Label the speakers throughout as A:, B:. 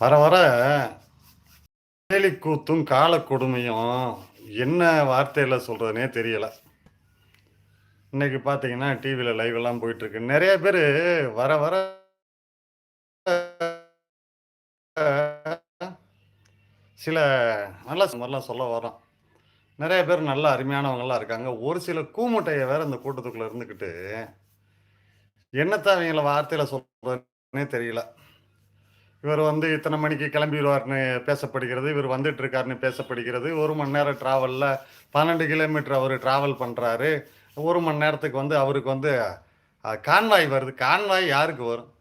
A: வர வர கேலிக்கூத்தும் கால கொடுமையும் என்ன வார்த்தையில் சொல்கிறதுனே தெரியலை. இன்னைக்கு பார்த்தீங்கன்னா டிவியில் லைவ் எல்லாம் போயிட்டு நிறைய பேர் வர வர சில நல்ல மாதிரிலாம் சொல்ல வரோம் நிறைய பேர் நல்ல அருமையானவங்களாம் இருக்காங்க. ஒரு சில கூமுட்டையை வேற இந்த கூட்டத்துக்குள்ளே இருந்துக்கிட்டு என்னத்தான் அவங்கள வார்த்தையில் சொல்கிறதுனே தெரியல. இவர் வந்து இத்தனை மணிக்கு கிளம்பிடுவார்னு பேசப்படுகிறது இவர் வந்துட்டு இருக்காருன்னு பேசப்படுகிறது. ஒரு மணி நேரம் ட்ராவலில் பன்னெண்டு கிலோமீட்டர் அவர் ட்ராவல் பண்ணுறாரு ஒரு மணி நேரத்துக்கு வந்து அவருக்கு வந்து கான்வாய் வருது. கான்வாய் யாருக்கு வரும்?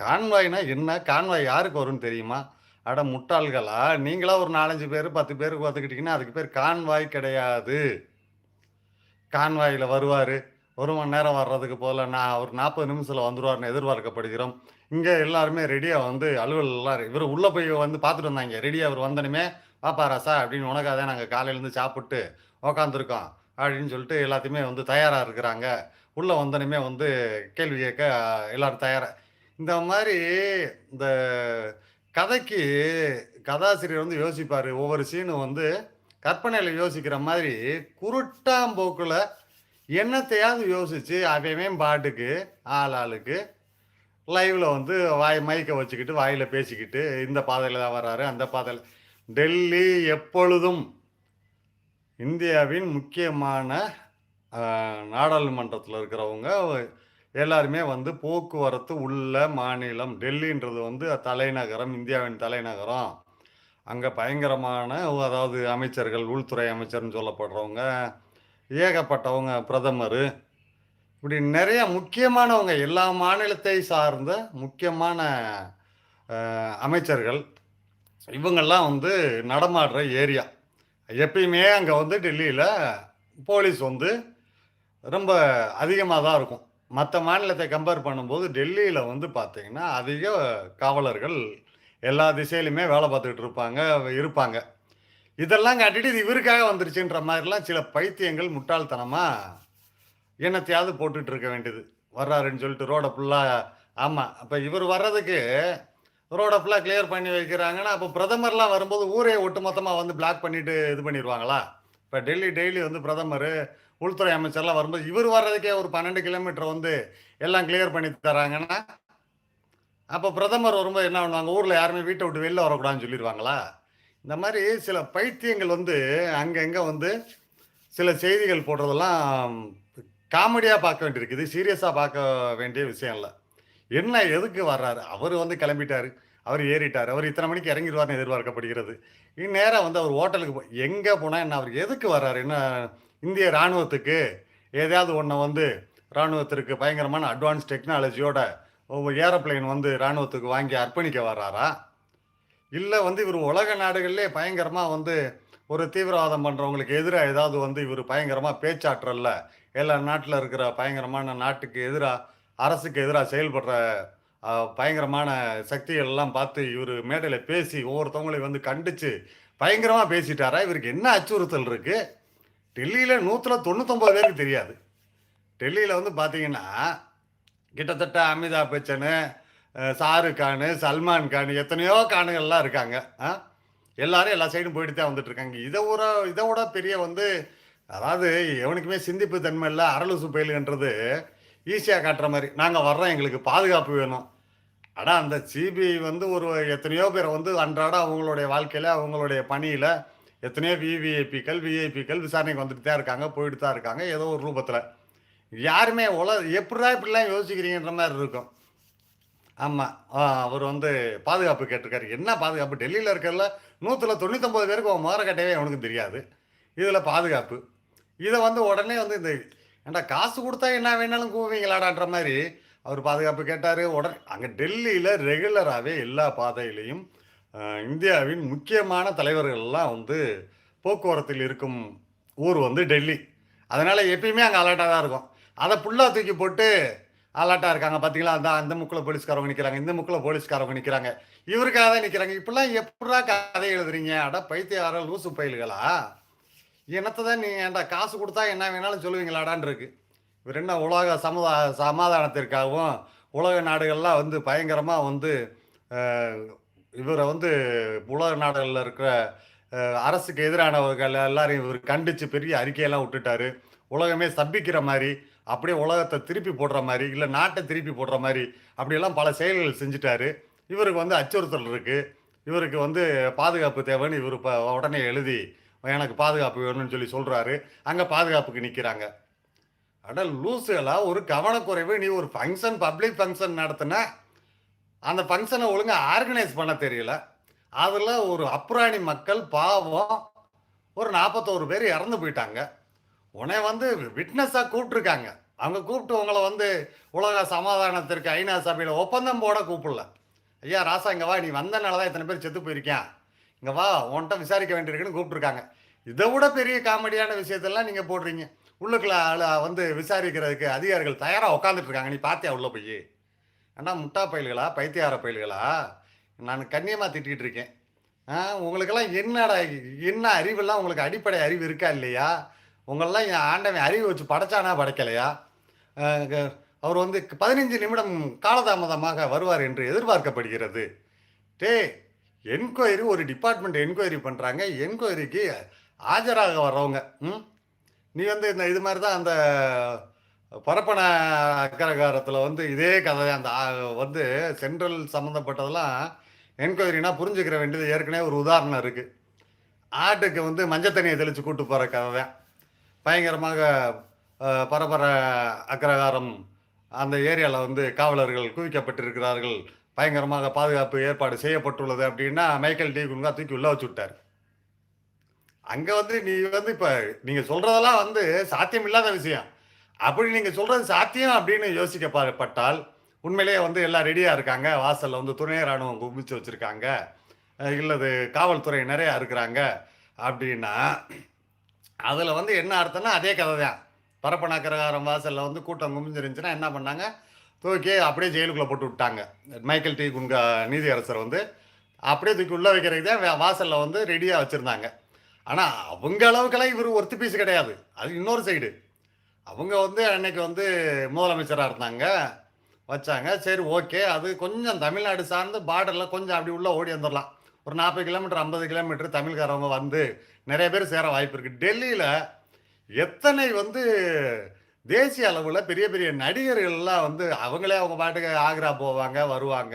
A: கான்வாய்னா என்ன? கான்வாய் யாருக்கு வரும்னு தெரியுமா? அட முட்டாள்களா? நீங்களா ஒரு நாலஞ்சு பேர் பத்து பேருக்கு பார்த்துக்கிட்டிங்கன்னா அதுக்கு பேர் கான்வாய் கிடையாது. கான்வாயில் வருவார். ஒரு மணி நேரம் வர்றதுக்கு போல நான் ஒரு நாற்பது நிமிஷத்தில் வந்துடுவார்னு எதிர்பார்க்கப்படுகிறோம். இங்கே எல்லாருமே ரெடியாக வந்து அலுவலெல்லாம் இவர் உள்ளே போய் வந்து பார்த்துட்டு வந்தாங்க. ரெடியா அவர் வந்தனுமே பாப்பா ராசா அப்படின்னு உனக்காக நாங்கள் காலையிலேருந்து சாப்பிட்டு உக்காந்துருக்கோம் அப்படின்னு சொல்லிட்டு எல்லாத்தையுமே வந்து தயாராக இருக்கிறாங்க. உள்ளே வந்தனுமே வந்து கேள்வி கேட்க எல்லாரும் தயாராக இந்த மாதிரி இந்த கதைக்கு கதாசிரியர் வந்து யோசிப்பார். ஒவ்வொரு சீனும் வந்து கற்பனையில் யோசிக்கிற மாதிரி குருட்டாம்போக்கில் என்னத்தையாவது யோசித்து அவன் பாட்டுக்கு ஆள் ஆளுக்கு லைவ்ல வந்து வாய் மைக்கை வச்சுக்கிட்டு வாயில பேசிக்கிட்டு இந்த பாதையில் தான் வர்றாரு அந்த பாதையில். டெல்லி எப்பொழுதும் இந்தியாவின் முக்கியமான நாடாளுமன்றத்தில் இருக்கிறவங்க எல்லாருமே வந்து போக்குவரத்து உள்ள மாநிலம். டெல்லின்றது வந்து தலைநகரம் இந்தியாவின் தலைநகரம். அங்கே பயங்கரமான அதாவது அமைச்சர்கள் உள்துறை அமைச்சர்னு சொல்லப்படுறவங்க ஏகப்பட்டவங்க பிரதமர். இப்படி நிறைய முக்கியமானவங்க எல்லா மாநிலத்தை சார்ந்த முக்கியமான அமைச்சர்கள் இவங்கெல்லாம் வந்து நடமாடுற ஏரியா. எப்பயுமே அங்கே வந்து டெல்லியில் போலீஸ் வந்து ரொம்ப அதிகமாக தான் இருக்கும். மற்ற மாநிலத்தை கம்பேர் பண்ணும்போது டெல்லியில் வந்து பார்த்திங்கன்னா அதிக காவலர்கள் எல்லா திசையிலுமே வேலை பார்த்துக்கிட்டு இருப்பாங்க இருப்பாங்க. இதெல்லாம் காட்டிட்டு இது இவருக்காக வந்துருச்சுன்ற மாதிரிலாம் சில பைத்தியங்கள் முட்டாள்தனமாக என்னத்தையாவது போட்டுட்டு இருக்க வேண்டியது. வர்றாருன்னு சொல்லிட்டு ரோடை ஃபுல்லாக ஆமாம் அப்போ இவர் வர்றதுக்கு ரோடை ஃபுல்லாக கிளியர் பண்ணி வைக்கிறாங்கன்னா அப்போ பிரதமர்லாம் வரும்போது ஊரே ஒட்டுமொத்தமாக வந்து பிளாக் பண்ணிட்டு இது பண்ணிடுவாங்களா இப்போ டெல்லி டெய்லி வந்து பிரதமர் உள்துறை அமைச்சர்லாம் வரும்போது இவர் வர்றதுக்கே ஒரு பன்னெண்டு கிலோமீட்டர் வந்து எல்லாம் கிளியர் பண்ணி தராங்கன்னா அப்போ பிரதமர் வரும்போது என்ன பண்ணுவாங்க? ஊரில் யாருமே வீட்டை விட்டு வெளில வரக்கூடாதுன்னு சொல்லிடுவாங்களா இந்த மாதிரி சில பைத்தியங்கள் வந்து அங்கங்கே வந்து சில செய்திகள் போடுறதெல்லாம் காமெடியாக பார்க்க வேண்டியிருக்குது சீரியஸாக பார்க்க வேண்டிய விஷயம் இல்லை. என்ன எதுக்கு வர்றாரு? அவர் வந்து கிளம்பிட்டாரு அவர் ஏறிட்டார் அவர் இத்தனை மணிக்கு இறங்கிடுவார்னு எதிர்பார்க்கப்படுகிறது. இந்நேரம் வந்து அவர் ஹோட்டலுக்கு போ எங்கே போனால் என்ன அவர் எதுக்கு வர்றாரு? என்ன இந்திய இராணுவத்துக்கு ஏதாவது ஒன்றை வந்து இராணுவத்திற்கு பயங்கரமான அட்வான்ஸ் டெக்னாலஜியோட ஏரோப்ளைன் ஏரோப்ளேன் வந்து இராணுவத்துக்கு வாங்கி அர்ப்பணிக்க வர்றாரா? இல்லை வந்து இவர் உலக நாடுகள்லே பயங்கரமாக வந்து ஒரு தீவிரவாதம் பண்ணுறவங்களுக்கு எதிராக ஏதாவது வந்து இவர் பயங்கரமாக பேச்சாற்றல்ல எல்லா நாட்டில் இருக்கிற பயங்கரமான நாட்டுக்கு எதிராக அரசுக்கு எதிராக செயல்படுற பயங்கரமான சக்திகள் எல்லாம் பார்த்து இவர் மேடையில் பேசி ஒவ்வொருத்தவங்களையும் வந்து கண்டித்து பயங்கரமாக பேசிட்டாரா? இவருக்கு என்ன அச்சுறுத்தல் இருக்குது டெல்லியில் நூற்றில் தொண்ணூத்தொம்பது பேருக்கு தெரியாது. டெல்லியில் வந்து பார்த்தீங்கன்னா கிட்டத்தட்ட அமிதாப் பச்சனு அஹ், ஷாருக் கானு சல்மான் கான் எத்தனையோ கானுகள்லாம் இருக்காங்க. ஆ? எல்லாரும் எல்லா சைடும் போயிட்டு தான் வந்துட்டு இருக்காங்க. இதை விட இதை விட பெரிய வந்து அதாவது எவனுக்குமே சிந்திப்பு தன்மை இல்லை அரலுசு பயிலுன்றது ஈஸியாக காட்டுற மாதிரி. நாங்கள் வர்றோம் எங்களுக்கு பாதுகாப்பு வேணும். ஆனால் அந்த சிபிஐ வந்து ஒரு எத்தனையோ பேரை வந்து அன்றாடம் அவங்களுடைய வாழ்க்கையில் அவங்களுடைய பணியில் எத்தனையோ விவிஐபிக்கள் விஐபிக்கள் விசாரணைக்கு வந்துட்டு தான் இருக்காங்க போயிட்டு தான் இருக்காங்க ஏதோ ஒரு ரூபத்தில். யாருமே உல எப்படிடா இப்படிலாம் யோசிக்கிறீங்கன்ற மாதிரி இருக்கும். ஆமாம் அவர் வந்து பாதுகாப்பு கேட்டிருக்காரு. என்ன பாதுகாப்பு? டெல்லியில் இருக்கிறதுல நூற்றில் தொண்ணூத்தொம்பது பேருக்கு உன் முகர கட்டவே அவனுக்கு தெரியாது. இதில் பாதுகாப்பு. இதை வந்து உடனே வந்து இந்த ஏன்டா காசு கொடுத்தா என்ன வேணாலும் கூவீங்களாடான்ற மாதிரி அவர் பாதுகாப்பு கேட்டார். உடனே அங்கே டெல்லியில் ரெகுலராகவே எல்லா பாதையிலையும் இந்தியாவின் முக்கியமான தலைவர்கள்லாம் வந்து போக்குவரத்தில் இருக்கும் ஊர் வந்து டெல்லி. அதனால் எப்பயுமே அங்கே அலர்ட்டாக தான் இருக்கும். அதை ஃபுல்லாக தூக்கி போட்டு அலர்ட்டாக இருக்காங்க. பார்த்தீங்களா அந்த அந்த முக்கில் போலீஸ்காரவங்க நிற்கிறாங்க இந்த முக்கில் போலீஸ்காரவங்க நிற்கிறாங்க இவருக்காக தான் நிற்கிறாங்க இப்படிலாம் எப்படா கதை எழுதுறீங்க? அட பைத்தியாரம் லூசு பயில்களா? என்னத்தை தான் நீ ஏன்டா காசு கொடுத்தா என்ன வேணாலும் சொல்லுவீங்களாடான் இருக்கு இவர் என்ன உலக சமுதா சமாதானத்திற்காகவும் உலக நாடுகள்லாம் வந்து பயங்கரமாக வந்து இவரை வந்து உலக நாடுகளில் இருக்கிற அரசுக்கு எதிரானவர்கள் எல்லாரையும் இவர் கண்டித்து பெரிய அறிக்கையெல்லாம் விட்டுட்டாரு. உலகமே சபிக்கிற மாதிரி அப்படியே உலகத்தை திருப்பி போடுற மாதிரி இல்லை நாட்டை திருப்பி போடுற மாதிரி அப்படியெல்லாம் பல செயல்கள் செஞ்சுட்டாரு. இவருக்கு வந்து அச்சுறுத்தல் இருக்குது இவருக்கு வந்து பாதுகாப்பு தேவைன்னு இவர் இப்போ உடனே எழுதி எனக்கு பாதுகாப்பு வேணும்னு சொல்லி சொல்கிறாரு அங்கே பாதுகாப்புக்கு நிற்கிறாங்க அட லூசுகளா ஒரு கவனக்குறைவு நீ ஒரு ஃபங்க்ஷன் பப்ளிக் ஃபங்க்ஷன் நடத்தின. அந்த ஃபங்க்ஷனை ஒழுங்காக ஆர்கனைஸ் பண்ண தெரியல. அதில் ஒரு அப்புராணி மக்கள் பாவம் ஒரு நாற்பத்தோரு பேர் இறந்து போயிட்டாங்க. உன்னை வந்து விட்னஸாக கூப்பிட்ருக்காங்க அவங்க கூப்பிட்டு உங்களை வந்து உலக சமாதானத்திற்கு ஐநா சபையில் ஒப்பந்தம் போட கூப்பிடல. ஐயா ராசா இங்கே வா நீ வந்தனால தான் இத்தனை பேர் செத்து போயிருக்கேன் இங்கே வா உன்கிட்ட விசாரிக்க வேண்டியிருக்குன்னு கூப்பிட்ருக்காங்க இதை விட பெரிய காமெடியான விஷயத்தெல்லாம் நீங்கள் போடுறீங்க. உள்ளுக்குள்ள ஆள வந்து விசாரிக்கிறதுக்கு அதிகாரிகள் தயாராக உட்காந்துட்டு இருக்காங்க நீ பார்த்தியா உள்ள போய்? அண்ணா முட்டா பயில்களா? பைத்தியார பயில்களா? நான் கண்ணியமாக திட்டிகிட்டு இருக்கேன். ஆ உங்களுக்கெல்லாம் என்னடா என்ன அறிவெல்லாம் உங்களுக்கு அடிப்படை அறிவு இருக்கா இல்லையா? உங்களெல்லாம் என் ஆண்டவன் அறிவு வச்சு படைச்சானா படைக்கலையா? அவர் வந்து பதினஞ்சு நிமிடம் காலதாமதமாக வருவார் என்று எதிர்பார்க்கப்படுகிறது. டே என்கொயரி ஒரு டிபார்ட்மெண்ட் என்கொயரி பண்ணுறாங்க என்கொயரிக்கு ஆஜராக வர்றவங்க. ம்? நீ வந்து இந்த இது மாதிரி தான் அந்த பரப்பன அக்கரகாரத்தில் வந்து இதே கதை அந்த வந்து சென்ட்ரல் சம்மந்தப்பட்டதெல்லாம் என்கொயரினா புரிஞ்சுக்கிற வேண்டியது ஏற்கனவே ஒரு உதாரணம் இருக்குது ஆட்டுக்கு வந்து மஞ்சள் தண்ணியை தெளித்து கூட்டு போகிற கதை தான். பயங்கரமாக பரபர அக்ரகாரம் அந்த ஏரியாவில் வந்து காவலர்கள் குவிக்கப்பட்டிருக்கிறார்கள். பயங்கரமாக பாதுகாப்பு ஏற்பாடு செய்யப்பட்டுள்ளது அப்படின்னா மைக்கேல் டி குன்கா தூக்கி உள்ள வச்சு விட்டார். அங்கே வந்து நீ வந்து இப்போ நீங்கள் சொல்கிறதெல்லாம் வந்து சாத்தியம் இல்லாத விஷயம். அப்படி நீங்கள் சொல்கிறது சாத்தியம் அப்படின்னு யோசிக்கப்பட்டால் உண்மையிலேயே வந்து எல்லாம் ரெடியாக இருக்காங்க. வாசலில் வந்து துணை ராணுவம் குமிச்சு வச்சுருக்காங்க. இல்லது காவல்துறை நிறையா இருக்கிறாங்க. அப்படின்னா அதில் வந்து என்ன அர்த்தம்னா அதே கதை தான் பரப்பனாக்கரகாரம் வாசலில் வந்து கூட்டம் குமிஞ்சிருந்துச்சுன்னா என்ன பண்ணாங்க? தூக்கி அப்படியே ஜெயிலுக்குள்ளே போட்டு விட்டாங்க. Michael D. குன்கா நீதியரசர் வந்து அப்படியே தூக்கி உள்ளே வைக்கிறதுக்கு தான் வாசலில் வந்து ரெடியாக வச்சுருந்தாங்க. ஆனால் அவங்க அளவுக்கெல்லாம் இவர் ஒர்த்து பீஸ் கிடையாது. அது இன்னொரு சைடு அவங்க வந்து அன்னைக்கு வந்து முதலமைச்சராக இருந்தாங்க. வச்சாங்க. சரி ஓகே. அது கொஞ்சம் தமிழ்நாடு சார்ந்து பார்டரில் கொஞ்சம் அப்படி உள்ளே ஓடி வந்துடலாம் ஒரு நாற்பது கிலோமீட்டர் ஐம்பது கிலோமீட்டர் தமிழ்காரவங்க வந்து நிறைய பேர் சேர வாய்ப்பு இருக்குது டெல்லியில் எத்தனை வந்து தேசிய அளவில் பெரிய பெரிய நடிகர்கள்லாம் வந்து அவங்களே அவங்க பாட்டுக்கு ஆக்ரா போவாங்க வருவாங்க.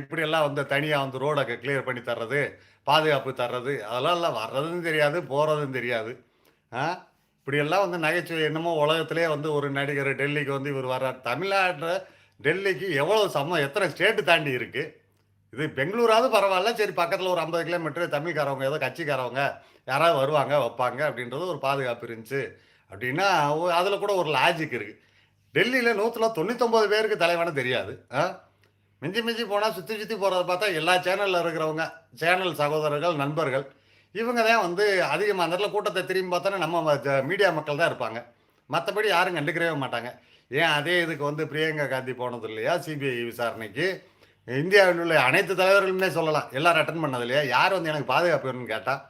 A: இப்படியெல்லாம் வந்து தனியாக வந்து ரோடை கிளியர் பண்ணி தர்றது பாதுகாப்பு தர்றது அதெல்லாம் எல்லாம் வர்றதும் தெரியாது போகிறதும் தெரியாது. ஆ இப்படியெல்லாம் வந்து நகைச்சுவை என்னமோ உலகத்திலே வந்து ஒரு நடிகர் டெல்லிக்கு வந்து இவர் வர்றார். தமிழ்நாட்டில் டெல்லிக்கு எவ்வளோ சமம் எத்தனை ஸ்டேட்டு தாண்டி இருக்குது இது பெங்களூராவது பரவாயில்ல சரி பக்கத்தில் ஒரு ஐம்பது கிலோமீட்டர் தமிழ்காரவங்க ஏதோ கட்சிக்காரவங்க யாராவது வருவாங்க வைப்பாங்க அப்படின்றது ஒரு பாதுகாப்பு இருந்துச்சு. அப்படின்னா அதில் கூட ஒரு லாஜிக் இருக்குது டெல்லியில் நூற்றில் தொண்ணூத்தொம்பது பேருக்கு தலைவன தெரியாது. ஆ? மிஞ்சி மிஞ்சி போனால் சுற்றி சுற்றி போகிறத பார்த்தா எல்லா சேனலில் இருக்கிறவங்க சேனல் சகோதரர்கள் நண்பர்கள் இவங்க தான் வந்து அதிகமாக அந்த இடத்துல கூட்டத்தை திரும்பி பார்த்தோன்னா நம்ம மீடியா மக்கள் தான் இருப்பாங்க. மற்றபடி யாரும் கண்டுக்கிறவே மாட்டாங்க. ஏன் அதே இதுக்கு வந்து பிரியங்கா காந்தி போனது இல்லையா சிபிஐ விசாரணைக்கு? இந்தியாவில் உள்ள அனைத்து தலைவர்களுமே சொல்லலாம். எல்லாரும் அட்டன் பண்ணது இல்லையா? யார் வந்து எனக்கு பாதுகாப்பு வேணும்னு கேட்டால்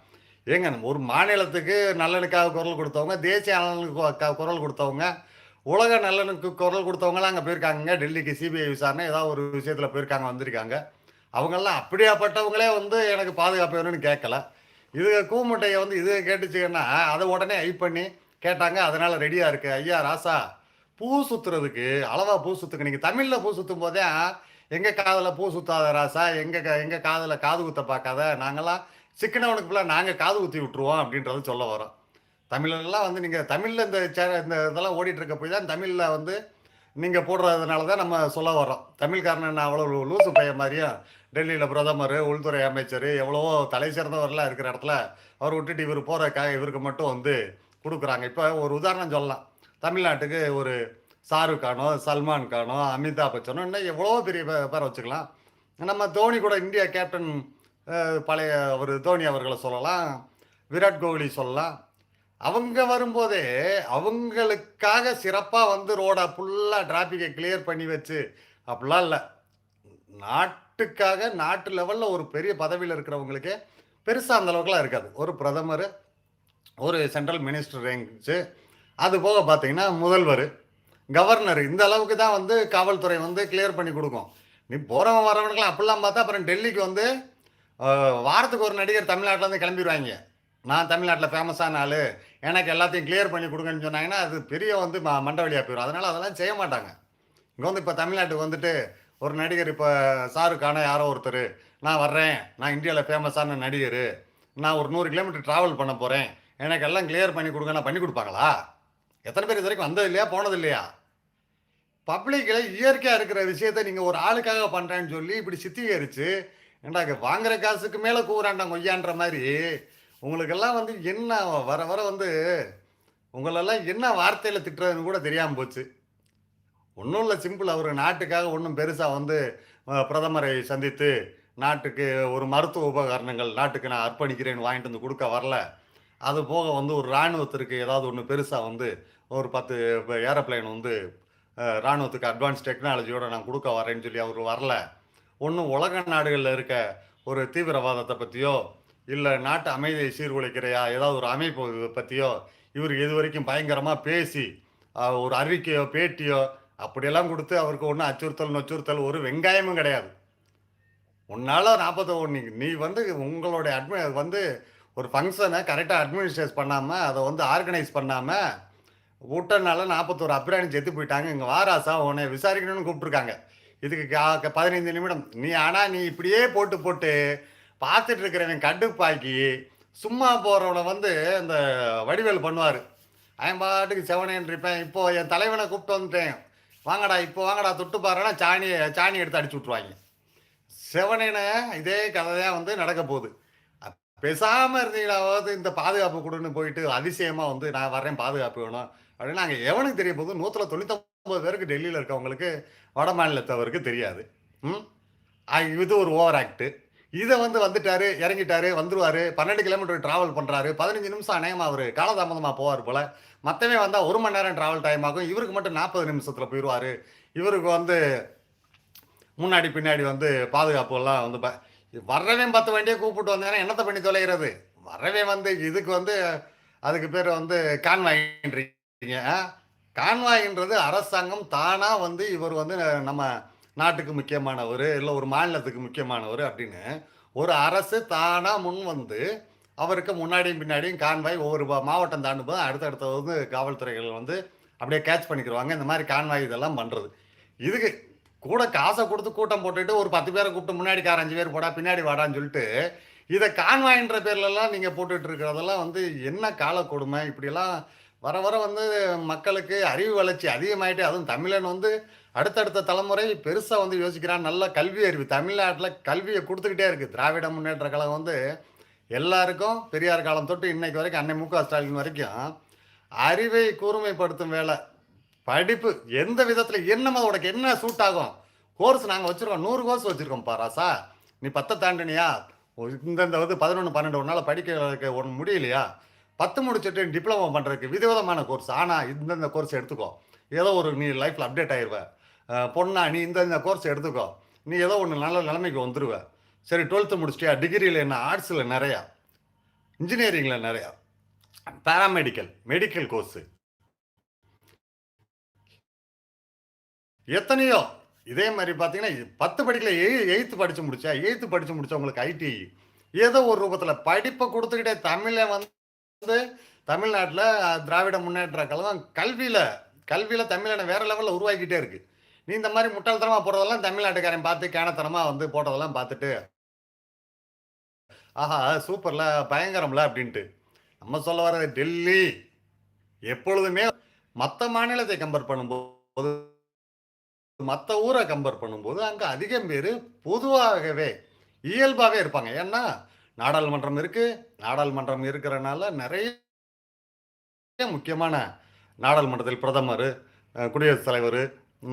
A: ஏங்க ஒரு மாநிலத்துக்கு நல்லனுக்காக குரல் கொடுத்தவங்க தேசிய நலனுக்கு குரல் கொடுத்தவங்க உலக நலனுக்கு குரல் கொடுத்தவங்களாம் அங்கே போயிருக்காங்க டெல்லிக்கு சிபிஐ விசாரணை ஏதாவது ஒரு விஷயத்தில் போயிருக்காங்க வந்திருக்காங்க. அவங்கெல்லாம் அப்படியாப்பட்டவங்களே வந்து எனக்கு பாதுகாப்பு வேணும்னு கேட்கல இது கூமுட்டையை வந்து இது கேட்டுச்சுன்னா அதை உடனே ஐ பண்ணி கேட்டாங்க. அதனால் ரெடியாக இருக்கு. ஐயா ராசா பூ சுற்றுறதுக்கு அளவாக பூ சுற்றுக்கு நீங்கள் தமிழில் பூ சுற்றும் போதே எங்கள் காதில் பூ சுற்றாத ராசா எங்கள் எங்கள் காதில் காது குத்த பார்க்காத நாங்களாம் சிக்கனவனுக்கு ஃபுல்லாக நாங்கள் காது ஊற்றி விட்டுருவோம் அப்படின்றத சொல்ல வரோம். தமிழ்லாம் வந்து நீங்கள் தமிழில் இந்த சே இந்த இதெல்லாம் ஓடிட்டுருக்க போய் தான் தமிழில் வந்து நீங்கள் போடுறதுனால தான் நம்ம சொல்ல வரோம். தமிழ்காரன் அவ்வளோ லூசு பையன் மாதிரியும் டெல்லியில் பிரதமர் உள்துறை அமைச்சர் எவ்வளவோ தலை சிறந்தவரெல்லாம் இருக்கிற இடத்துல அவர் விட்டுட்டு இவர் போகிற க இவருக்கு மட்டும் வந்து கொடுக்குறாங்க. இப்போ ஒரு உதாரணம் சொல்லலாம். தமிழ்நாட்டுக்கு ஒரு ஷாருக் கானோ சல்மான் கானோ அமிதாப் பச்சனோ இன்னும் எவ்வளோ பெரிய பேரை வச்சுக்கலாம். நம்ம தோனி கூட இந்தியா கேப்டன் பழைய ஒரு தோனி அவர்களை சொல்லலாம் விராட் கோலி சொல்லலாம். அவங்க வரும்போதே அவங்களுக்காக சிறப்பாக வந்து ரோடை ஃபுல்லாக டிராஃபிக்கை கிளியர் பண்ணி வச்சு அப்படிலாம் இல்லை. நாட்டுக்காக நாட்டு லெவலில் ஒரு பெரிய பதவியில் இருக்கிறவங்களுக்கே பெருசாக அந்தளவுக்குலாம் இருக்காது. ஒரு பிரதமர் ஒரு சென்ட்ரல் மினிஸ்டர் ரேங்க்ஸு அது போக பார்த்தீங்கன்னா முதல்வர் கவர்னர் இந்த அளவுக்கு தான் வந்து காவல்துறை வந்து கிளியர் பண்ணி கொடுக்கும். நீ போகிறவன் வரவனுக்கெல்லாம் அப்படிலாம் பார்த்தா அப்புறம் டெல்லிக்கு வந்து வாரத்துக்கு ஒரு நடிகர் தமிழ்நாட்டில் இருந்து கிளம்பிடுவாங்க. நான் தமிழ்நாட்டில் ஃபேமஸான ஆள். எனக்கு எல்லாத்தையும் கிளியர் பண்ணி கொடுங்கன்னு சொன்னாங்கன்னா அது பெரிய வந்து ம மண்டை போயிடும் அதனால் அதெல்லாம் செய்ய மாட்டாங்க. இங்கே வந்து இப்போ தமிழ்நாட்டுக்கு வந்துட்டு ஒரு நடிகர் இப்போ ஷாருக்கான யாரோ ஒருத்தர். நான் வர்றேன். நான் இந்தியாவில் ஃபேமஸான நடிகர். நான் ஒரு நூறு கிலோமீட்டர் ட்ராவல் பண்ண போகிறேன் எனக்கு எல்லாம் கிளியர் பண்ணி கொடுங்க. நான் பண்ணி கொடுப்பாங்களா? எத்தனை பேர் இது வரைக்கும் வந்தது இல்லையா? போனது இல்லையா? பப்ளிக்கில் இயற்கையாக இருக்கிற விஷயத்த நீங்கள் ஒரு ஆளுக்காக பண்ணுறேன்னு சொல்லி இப்படி சித்தீகரித்து ஏண்டா வாங்குற காசுக்கு மேலே கூறாண்டாம் கொய்யான்ற மாதிரி. உங்களுக்கெல்லாம் வந்து என்ன வர வர வந்து உங்களெல்லாம் என்ன வார்த்தையில் திட்டுறதுன்னு கூட தெரியாமல் போச்சு. ஒன்றும் இல்லை சிம்பிள். அவர் நாட்டுக்காக ஒன்றும் பெருசாக வந்து பிரதமரை சந்தித்து நாட்டுக்கு ஒரு மருத்துவ உபகரணங்கள் நாட்டுக்கு நான் அர்ப்பணிக்கிறேன்னு வாங்கிட்டு வந்து கொடுக்க வரல. அது போக வந்து ஒரு இராணுவத்திற்கு ஏதாவது ஒன்று பெருசாக வந்து ஒரு பத்து ஏரோப்ளைன் வந்து இராணுவத்துக்கு அட்வான்ஸ் டெக்னாலஜியோடு நான் கொடுக்க வரேன்னு சொல்லி அவர் வரல. ஒன்றும் உலக நாடுகளில் இருக்க ஒரு தீவிரவாதத்தை பற்றியோ இல்லை நாட்டு அமைதியை சீர்குலைக்கிறையா ஏதாவது ஒரு அமைப்பு பற்றியோ இவர் இது வரைக்கும் பயங்கரமாக பேசி ஒரு அறிக்கையோ பேட்டியோ அப்படியெல்லாம் கொடுத்து அவருக்கு ஒன்றும் அச்சுறுத்தல் நொச்சுறுத்தல் ஒரு வெங்காயமும் கிடையாது. உன்னால் நாற்பத்தி ஒன்று நீ வந்து உங்களுடைய அட்மி வந்து ஒரு ஃபங்க்ஷனை கரெக்டாக அட்மினிஸ்ட்ரேட் பண்ணாமல் அதை வந்து ஆர்கனைஸ் பண்ணாமல் விட்டனால நாற்பத்தோரு அபிராணி செத்து போயிட்டாங்க. இங்கே வாராசா உன்னை விசாரிக்கணும்னு கூப்பிட்ருக்காங்க இதுக்கு கா- பதினைந்து நிமிடம். நீ ஆனால் நீ இப்படியே போட்டு போட்டு பார்த்துட்டு இருக்கிறவன் கடுப்பாக்கி சும்மா போகிறவனை வந்து இந்த வடிவேல் பண்ணுவார். அவன் பாட்டுக்கு செவனேன்னு இருப்பேன் இப்போ என் தலைவனை கூப்பிட்டு வந்துட்டேன். வாங்கடா இப்போ வாங்கடா தொட்டு பாருன்னா சாணியை சாணி எடுத்து அடிச்சு விட்ருவாங்க செவனேன இதே கதையாக வந்து நடக்க போகுது. பேசாமல் இருந்தீங்களாவது இந்த பாதுகாப்பு கொடுன்னு போயிட்டு அதிசயமாக வந்து நான் வரேன் பாதுகாப்பு வேணும் அப்படின்னு நாங்கள் எவனுக்கு தெரிய போகுது? நூற்றில் தொண்ணூத்தொம்பது பேருக்கு டெல்லியில் இருக்கவங்களுக்கு வட மாநிலத்தவருக்கு தெரியாது. ம்? இது ஒரு ஓவர் ஆக்டு. இதை வந்து வந்துட்டாரு இறங்கிட்டாரு வந்துருவாரு பன்னெண்டு கிலோமீட்டர் டிராவல் பண்ணுறாரு பதினஞ்சு நிமிஷம் அநேகம் அவர் காலதாமதமாக போவார் போல. மற்றவே வந்தால் ஒரு மணி நேரம் டிராவல் டைம் ஆகும். இவருக்கு மட்டும் நாற்பது நிமிஷத்தில் போயிடுவார் இவருக்கு வந்து முன்னாடி பின்னாடி வந்து பாதுகாப்புலாம் வந்து ப- வரவே பத்து வண்டியை கூப்பிட்டு வந்தேன்னா என்னத்தை பண்ணி தொலைகிறது? வரவே வந்து இதுக்கு வந்து அதுக்கு பேர் வந்து கான்வாயின்றீங்க ஆ? கான்வாயின்றது அரசாங்கம் தானாக வந்து இவர் வந்து நம்ம நாட்டுக்கு முக்கியமானவர் இல்லை ஒரு மாநிலத்துக்கு முக்கியமானவர் அப்படின்னு ஒரு அரசு தானாக முன் வந்து அவருக்கு முன்னாடியும் பின்னாடியும் கான்வாய் ஒவ்வொரு மாவட்டம் தாண்டும் போது அடுத்தடுத்த வந்து காவல்துறைகள் வந்து அப்படியே கேட்ச் பண்ணிக்கிடுவாங்க இந்த மாதிரி கான்வாய் இதெல்லாம் பண்ணுறது இதுக்கு கூட காசை கொடுத்து கூட்டம் போட்டுட்டு ஒரு பத்து பேரை கூப்பிட்டு முன்னாடி அஞ்சு பேர் போடா பின்னாடி வாடான்னு சொல்லிட்டு இதை கான்வாயின்ற பேர்லலாம் நீங்கள் போட்டுட்டு இருக்கிறதெல்லாம் வந்து என்ன கால கொடுமை இப்படியெல்லாம் வர வர வந்து மக்களுக்கு அறிவு வளர்ச்சி அதிகமாயிட்டு அதுவும் தமிழன் வந்து அடுத்தடுத்த தலைமுறை பெருசாக வந்து யோசிக்கிறான். நல்ல கல்வி அறிவு. தமிழ்நாட்டில் கல்வியை கொடுத்துக்கிட்டே இருக்குது திராவிட முன்னேற்ற கழகம் வந்து எல்லாருக்கும் பெரியார் காலம் தொட்டு இன்னைக்கு வரைக்கும் அன்னை மு க ஸ்டாலின் வரைக்கும் அறிவை கூர்மைப்படுத்தும் வேலை. படிப்பு எந்த விதத்தில் என்னமா உனக்கு என்ன சூட் ஆகும்? கோர்ஸ் நாங்கள் வச்சுருக்கோம். நூறு கோர்ஸ் வச்சுருக்கோம் பாராசா நீ பத்தை தாண்டினியா இந்த இந்தந்த வந்து பதினொன்று பன்னெண்டு ஒரு நாள் படிக்க ஒன்று முடியலையா? பத்து முடிச்சுட்டு டிப்ளமோ பண்ணுறதுக்கு விதவிதமான கோர்ஸ் ஆனால் இந்தந்த கோர்ஸ் எடுத்துக்கோ. ஏதோ ஒரு நீ லைஃப்பில் அப்டேட் ஆயிடுவ பொண்ணா நீ இந்தந்த கோர்ஸ் எடுத்துக்கோ. நீ ஏதோ ஒன்று நல்ல நிலைமைக்கு வந்துடுவ சரி டுவெல்த்து முடிச்சிட்டியா? டிகிரியில் என்ன? ஆர்ட்ஸில் நிறையா. இன்ஜினியரிங்கில் நிறையா. பேராமெடிக்கல் மெடிக்கல் கோர்ஸு எத்தனையோ. இதே மாதிரி பார்த்தீங்கன்னா பத்து படிக்கல எயித்து படித்து முடிச்சா எயித்து படித்து முடிச்சவங்களுக்கு ஐடி ஏதோ ஒரு ரூபத்தில் படிப்பை கொடுத்துக்கிட்டே தமிழை வந்து தமிழ்நாட்டில் திராவிட முன்னேற்ற கழகம் கல்வியில் கல்வியில் தமிழனை வேற லெவலில் உருவாக்கிட்டே இருக்கு. நீ இந்த மாதிரி முட்டாள்தனமாக போகிறதெல்லாம் தமிழ்நாட்டுக்காரன் பார்த்து கேனத்தனமாக வந்து போட்டதெல்லாம் பார்த்துட்டு ஆஹா சூப்பர்ல பயங்கரம்ல அப்படின்ட்டு. நம்ம சொல்ல வர்றது டெல்லி. எப்பொழுதுமே மற்ற மாநிலத்தை கம்பேர் பண்ணும்போது மற்ற ஊரை கம்பேர் பண்ணும்போது அங்கே அதிகம் பேர் பொதுவாகவே இயல்பாகவே இருப்பாங்க. ஏன்னா நாடாளுமன்றம் இருக்கு. நாடாளுமன்றம் இருக்கிறனால நிறைய முக்கியமான நாடாளுமன்றத்தில் பிரதமர் குடியரசுத் தலைவர்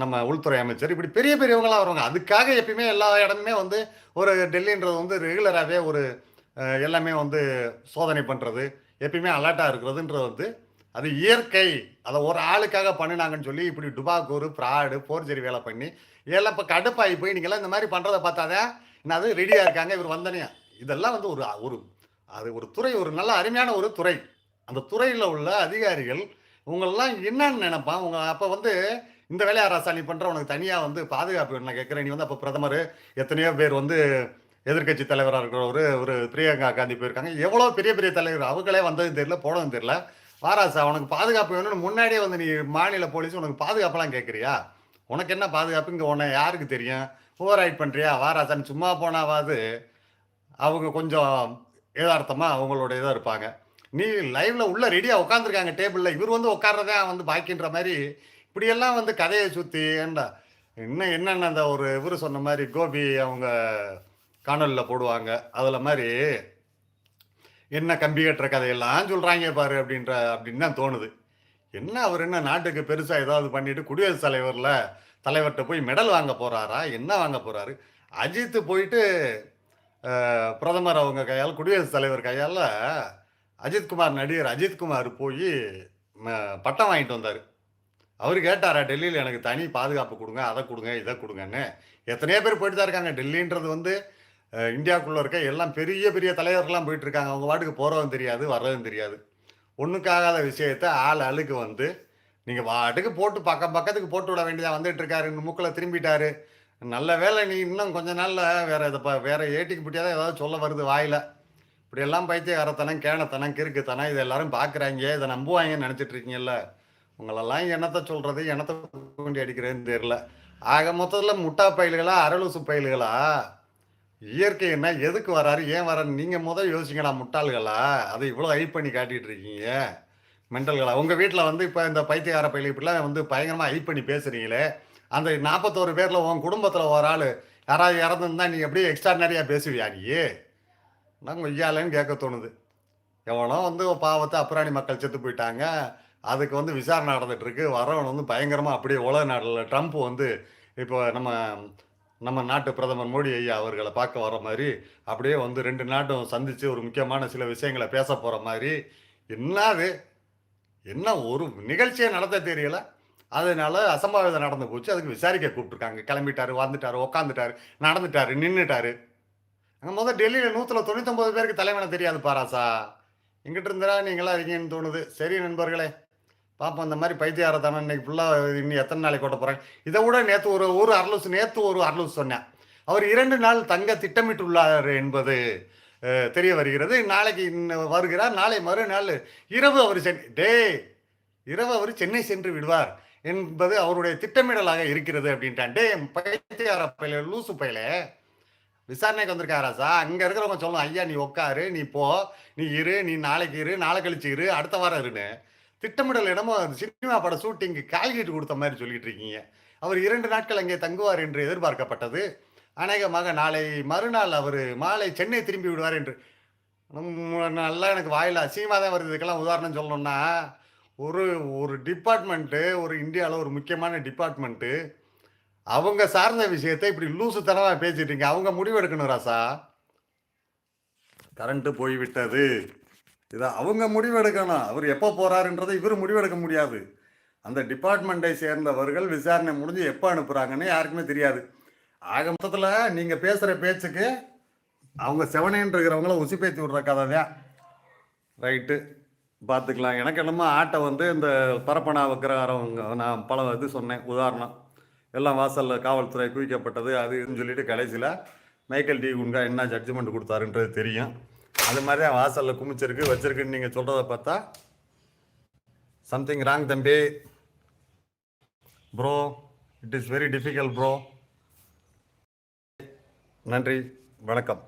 A: நம்ம உள்துறை அமைச்சர் இப்படி பெரிய பெரியவங்களாம் வருவாங்க. அதுக்காக எப்பயுமே எல்லா இடமுமே வந்து ஒரு டெல்லின்றது வந்து ரெகுலராகவே ஒரு எல்லாமே வந்து சோதனை பண்ணுறது எப்பயுமே அலர்ட்டாக இருக்கிறதுன்றது வந்து அது இயற்கை. அதை ஒரு ஆளுக்காக பண்ணினாங்கன்னு சொல்லி இப்படி டுபாக்கூர் ஃப்ராடு போர்ஜரி வேலை பண்ணி எல்லாம் இப்போ கடுப்பாகி போய் நீங்கள்லாம் இந்த மாதிரி பண்ணுறதை பார்த்தாதான் என்ன அது ரெடியாக இருக்காங்க. இவர் வந்தனையா இதெல்லாம் வந்து ஒரு ஒரு அது ஒரு துறை ஒரு நல்ல அருமையான ஒரு துறை. அந்த துறையில் உள்ள அதிகாரிகள் உங்களெல்லாம் என்னன்னு நினைப்பான். உங்க அப்போ வந்து இந்த வேலையா ராசா நீ பண்ணுற உனக்கு தனியாக வந்து பாதுகாப்பு வேணும் நான் கேட்குறேன். நீ வந்து அப்போ பிரதமர் எத்தனையோ பேர் வந்து எதிர்க்கட்சி தலைவராக இருக்கிற ஒரு பிரியங்கா காந்தி போயிருக்காங்க. எவ்வளோ பெரிய பெரிய தலைவர் அவங்களே வந்ததும் தெரியல போனதும் தெரியல. வாராசா உனக்கு பாதுகாப்பு வேணும்னு முன்னாடியே வந்து நீ மாநில போலீஸ் உனக்கு பாதுகாப்பெல்லாம் கேட்குறியா? உனக்கு என்ன பாதுகாப்பு? இங்கே உன்னை யாருக்கு தெரியும்? ஓவர் ரைட் பண்ணுறியா வாராசான்னு சும்மா போனாவாது. அவங்க கொஞ்சம் ஏதார்த்தமாக அவங்களோட இதாக இருப்பாங்க. நீ லைவ்ல உள்ள ரெடியாக உட்காந்துருக்காங்க டேபிளில் இவர் வந்து உட்கார்றதே வந்து பாக்கின்ற மாதிரி இப்படியெல்லாம் வந்து கதையை சுற்றி ஏண்டா இன்னும் என்னென்ன அந்த ஒரு இவர் சொன்ன மாதிரி கோபி அவங்க காணொலியில் போடுவாங்க. அதில் மாதிரி என்ன கம்பி கட்டுற கதையெல்லாம் சொல்கிறாங்க பாரு அப்படின்ற அப்படின்னு தான் தோணுது. என்ன அவர் என்ன நாட்டுக்கு பெருசாக ஏதாவது பண்ணிட்டு குடியரசுத் தலைவரில் தலைவர்கிட்ட போய் மெடல் வாங்க போகிறாரா என்ன வாங்க போகிறாரு அஜித்து போயிட்டு பிரதமர் அவங்க கையால் குடியரசுத் தலைவர் கையால் அஜித்குமார் நடிகர் அஜித்குமார் போய் பட்டம் வாங்கிட்டு வந்தார். அவர் கேட்டாரா டெல்லியில் எனக்கு தனி பாதுகாப்பு கொடுங்க அதை கொடுங்க இதை கொடுங்கன்னு. எத்தனையோ பேர் போயிட்டு தான் இருக்காங்க. டெல்லின்றது வந்து இந்தியாவுக்குள்ளே இருக்க எல்லாம் பெரிய பெரிய தலைவர்கள்லாம் போயிட்டு இருக்காங்க. அவங்க வாட்டுக்கு போகிறதும் தெரியாது வர்றதும் தெரியாது. ஒன்றுக்காகாத விஷயத்த ஆள் அழுக்கு வந்து நீங்கள் வாட்டுக்கு போட்டு பக்கம் பக்கத்துக்கு போட்டு விட வேண்டியதாக வந்துட்டு இருக்காரு மூக்கில் திரும்பிட்டாரு. நல்ல வேலை நீ இன்னும் கொஞ்ச நாளில் வேற இதை ப வேற ஏட்டிக்கு தான் ஏதாவது சொல்ல வருது வாயில. இப்படியெல்லாம் பைத்தியகாரத்தனம் கேணத்தனம் கிறுக்குத்தனம் இது எல்லாரும் பார்க்குறாங்க இதை நம்புவாங்கன்னு நினச்சிட்டு இருக்கீங்கல்ல. உங்களெல்லாம் என்னத்தை சொல்கிறது என்னத்தை வேண்டி அடிக்கிறேன்னு தெரியல. ஆக மொத்தத்தில் முட்டா பயில்களா அரலுசு பயில்களா? இயற்கை என்ன எதுக்கு வராரு? ஏன் வராரு நீங்கள் முதல் யோசிங்களா முட்டாள்களா? அதை இவ்வளோ ஹைப் பண்ணி காட்டிகிட்டு இருக்கீங்க. மென்டல்களா உங்கள் வீட்டில் வந்து இப்போ இந்த பைத்தியகார பயில இப்படிலாம் வந்து பயங்கரமாக ஹைப் பண்ணி பேசுகிறீங்களே அந்த நாற்பத்தோரு பேரில் உன் குடும்பத்தில் ஒரு ஆள் யாராவது இறந்துருந்தா நீ எப்படியே எக்ஸ்ட்ரானரியாக பேசுவியா நீ? நாங்கள் ஐயாலன்னு கேட்க தோணுது. எவனோ வந்து பாவத்தை அப்புறாணி மக்கள் செத்து போயிட்டாங்க. அதுக்கு வந்து விசாரணை நடந்துகிட்ருக்கு வரவன் வந்து பயங்கரமாக அப்படியே உலக நாட்டில் ட்ரம்ப் வந்து இப்போ நம்ம நம்ம நாட்டு பிரதமர் மோடி ஐயா அவர்களை பார்க்க வர மாதிரி அப்படியே வந்து ரெண்டு நாட்டும் சந்தித்து ஒரு முக்கியமான சில விஷயங்களை பேச போகிற மாதிரி. என்னது என்ன ஒரு நிகழ்ச்சியை நடத்த தெரியல. அதனால அசம்பாவிதம் நடந்து போச்சு. அதுக்கு விசாரிக்க கூப்பிட்டுருக்காங்க. கிளம்பிட்டாரு வந்துட்டாரு உக்காந்துட்டாரு நடந்துட்டாரு நின்றுட்டாரு அங்கே முதல் டெல்லியில் நூற்றில் தொண்ணூத்தொம்பது பேருக்கு தலைவனை தெரியாது பாராசா இங்கிட்ட இருந்தா நீங்களாம் இருக்கீங்கன்னு தோணுது. சரி நண்பர்களே பாப்போம் இந்த மாதிரி பைத்தியாரத்தானே இன்னைக்கு ஃபுல்லாக இன்னும் எத்தனை நாளைக்கு ஓட்ட போகிறாங்க இதை விட நேற்று ஒரு ஒரு அரலூஸ் நேற்று ஒரு அரலூஸ் சொன்னேன். அவர் இரண்டு நாள் தங்க திட்டமிட்டுள்ளார் என்பது தெரிய வருகிறது. நாளைக்கு வருகிறார். நாளை மறுநாள் இரவு அவர் சென் டே இரவு அவர் சென்னை சென்று விடுவார். என்பது அவருடைய திட்டமிடலாக இருக்கிறது அப்படின்ட்டான் பைத்தியார பையில லூசு பையில விசாரணைக்கு வந்திருக்காரா சார்? அங்கே இருக்கிறவங்க சொல்லணும் ஐயா நீ உட்காரு நீ போ நீ இரு நீ நாளைக்கு இரு நாளை கழிச்சு இரு அடுத்த வாரம் இருன்னு. திட்டமிடல் இடமோ சினிமா பட ஷூட்டிங்கு கால்கீட்டு கொடுத்த மாதிரி சொல்லிட்டு இருக்கீங்க. அவர் இரண்டு நாட்கள் அங்கே தங்குவார் என்று எதிர்பார்க்கப்பட்டது. அநேகமாக நாளை மறுநாள் அவர் மாலை சென்னை திரும்பி விடுவார் என்று. நல்லா எனக்கு வாயில அசிங்கமாக தான் வருது இதுக்கெல்லாம் உதாரணம் சொல்லணும்னா ஒரு ஒரு டிபார்ட்மெண்ட்டு ஒரு இந்தியாவில் ஒரு முக்கியமான டிபார்ட்மெண்ட்டு அவங்க சார்ந்த விஷயத்தை இப்படி லூசு லூசுத்தனமாக பேசிட்டீங்க. அவங்க முடிவெடுக்கணும் ராசா. கரண்ட்டு போய்விட்டது இதை அவங்க முடிவெடுக்கணும் அவர் எப்போ போகிறாருன்றதை இவர் முடிவெடுக்க முடியாது. அந்த டிபார்ட்மெண்ட்டை சேர்ந்தவர்கள் விசாரணை முடிஞ்சு எப்போ அனுப்புகிறாங்கன்னு யாருக்குமே தெரியாது. ஆக மொத்தத்தில் நீங்கள் பேசுகிற பேச்சுக்கு அவங்க செவனேன்னு இருக்கிறவங்கள பேத்தி விடுற கதை தான் ரைட்டு பார்த்துக்கலாம். எனக்கு என்னமோ ஆட்டை வந்து இந்த பரப்பனா விக்கிரகாரவங்க நான் பல இது சொன்னேன். உதாரணம் எல்லாம் வாசலில் காவல்துறை குவிக்கப்பட்டது அது இதுன்னு சொல்லிட்டு கடைசியில் மைக்கேல் டி குண்டா என்ன ஜட்ஜ்மெண்ட் கொடுத்தாருன்றது தெரியும். அது மாதிரி தான் வாசலில் குமிச்சிருக்கு வச்சிருக்குன்னு நீங்கள் சொல்கிறத பார்த்தா சம்திங் ராங் தம்பி. Bro it is very difficult bro நன்றி வணக்கம்.